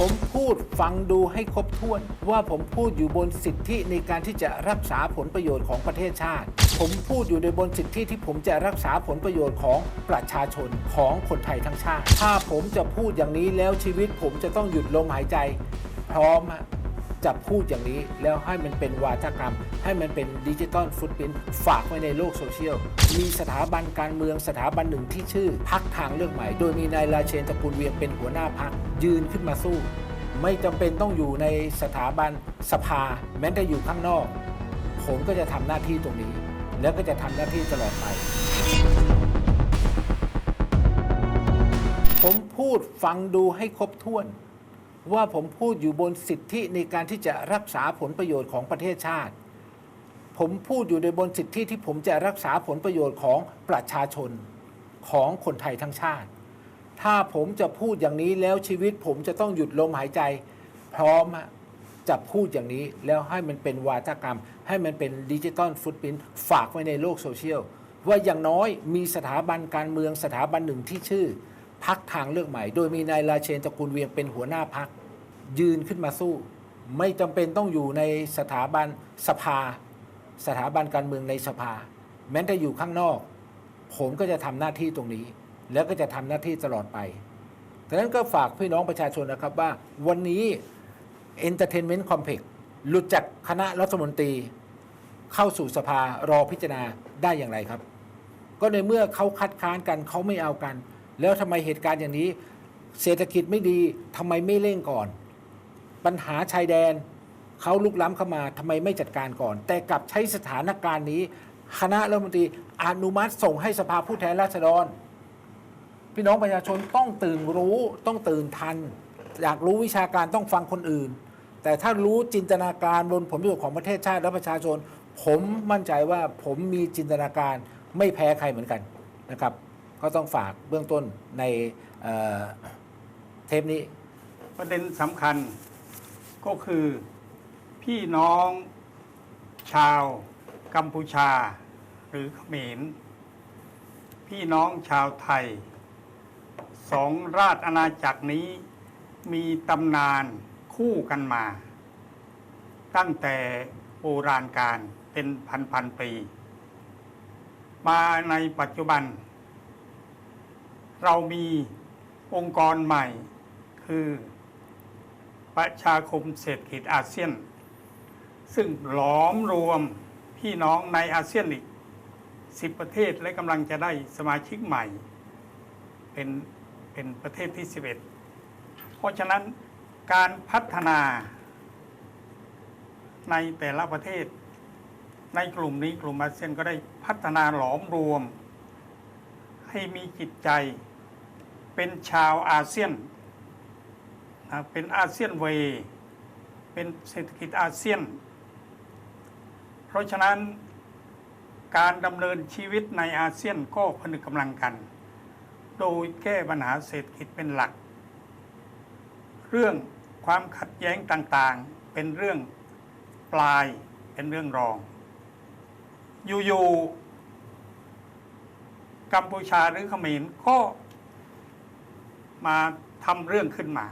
ผมพูดฟังดูให้ครบถ้วน ว่าผมพูดอยู่บนสิทธิในการที่จะรักษาผลประโยชน์ของประเทศชาติ ผมพูดอยู่ในบนสิทธิที่ผมจะรักษาผลประโยชน์ของประชาชนของคนไทยทั้งชาติ ถ้าผมจะพูดอย่างนี้แล้วชีวิตผมจะต้องหยุดลมหายใจ พร้อมฮะ จะพูดอย่างนี้แล้วให้มันเป็นวาทกรรม ให้มันเป็นดิจิตอลฟุตพิ้นฝากไว้ในโลกโซเชียล มีสถาบันการเมืองสถาบันหนึ่งที่ชื่อพักทางเลือกใหม่ โดยมีนายราเชนตระกูลเวียงเป็นหัวหน้าพักยืนขึ้นมาสู้ ไม่จำเป็นต้องอยู่ในสถาบันสภา แม้แต่อยู่ข้างนอก ผมก็จะทำหน้าที่ตรงนี้ แล้วก็จะทำหน้าที่ตลอดไป ผมพูดฟังดูให้ครบถ้วน ว่าผมพูดอยู่บนสิทธิในการที่จะรักษาผลประโยชน์ของประเทศชาติ ผมพูดอยู่ในบนสิทธิที่ผมจะรักษาผลประโยชน์ของประชาชนของคนไทยทั้งชาติ ถ้าผมจะพูดอย่างนี้แล้วชีวิตผมจะต้องหยุดลมหายใจ พร้อมจะพูดอย่างนี้แล้วให้มันเป็นวาทกรรม ให้มันเป็นดิจิตอลฟุตพิ้นฝากไว้ในโลกโซเชียลว่าอย่างน้อยมีสถาบันการเมืองสถาบันหนึ่งที่ชื่อ พักทางเลือกใหม่ โดยมีนายราเชนตระกูลเวียงเป็นหัวหน้าพักยืนขึ้นมาสู้ ไม่จำเป็นต้องอยู่ในสถาบันสภา สถาบันการเมืองในสภา แม้แต่อยู่ข้างนอก ผมก็จะทำหน้าที่ตรงนี้ แล้วก็จะทำหน้าที่ตลอดไปดังนั้นก็ฝากพี่น้องประชาชนนะครับว่าวันนี้ Entertainment Complex หลุดจากคณะรัฐมนตรี เข้าสู่สภารอพิจารณาได้อย่างไรครับ ก็ในเมื่อเขาคัดค้านกันเขาไม่เอากัน แล้วทำไมเหตุการณ์อย่างนี้ เศรษฐกิจไม่ดีทำไมไม่เร่งก่อน ปัญหาชายแดนเขาลุกล้ำเข้ามาทำไมไม่จัดการก่อน แต่กลับใช้สถานการณ์นี้ คณะรัฐมนตรีอนุมัติส่งให้สภาผู้แทนราษฎร พี่น้องประชาชนต้องตื่นรู้ต้องตื่นทัน อยากรู้วิชาการต้องฟังคนอื่น แต่ถ้ารู้จินตนาการบนผลประโยชน์ของประเทศชาติและประชาชน ผมมั่นใจว่าผมมีจินตนาการไม่แพ้ใครเหมือนกันนะครับ ก็ต้องฝากเบื้องต้นในเเทปนี้ ประเด็นสำคัญก็คือพี่น้องชาวกัมพูชา หรือเขมร พี่น้องชาวไทยสองราชอาณาจักรนี้มีตำนานคู่กันมา ตั้งแต่โบราณการเป็นพันพันๆปี มาในปัจจุบัน เรามีองค์กรใหม่คือประชาคมเศรษฐกิจอาเซียน ซึ่งหลอมรวมพี่น้องในอาเซียนอีกสิบประเทศและกำลังจะได้สมาชิกใหม่ เป็นเป็นประเทศที่ 11 เพราะฉะนั้นการพัฒนาในแต่ละประเทศ ในกลุ่มนี้กลุ่มอาเซียนก็ได้พัฒนาหลอมรวม ให้มีจิตใจ เป็นชาวอาเซียนนะเป็นอาเซียนเวเป็นเศรษฐกิจอาเซียน เพราะฉะนั้นการดำเนินชีวิตในอาเซียนก็ผนึกกำลังกัน โดยแก้ปัญหาเศรษฐกิจเป็นหลัก เรื่องความขัดแย้งต่างๆ เป็นเรื่องปลายเป็นเรื่องรอง อยู่ๆกัมพูชาหรือเขมรก็ มาทำเรื่องขึ้นมา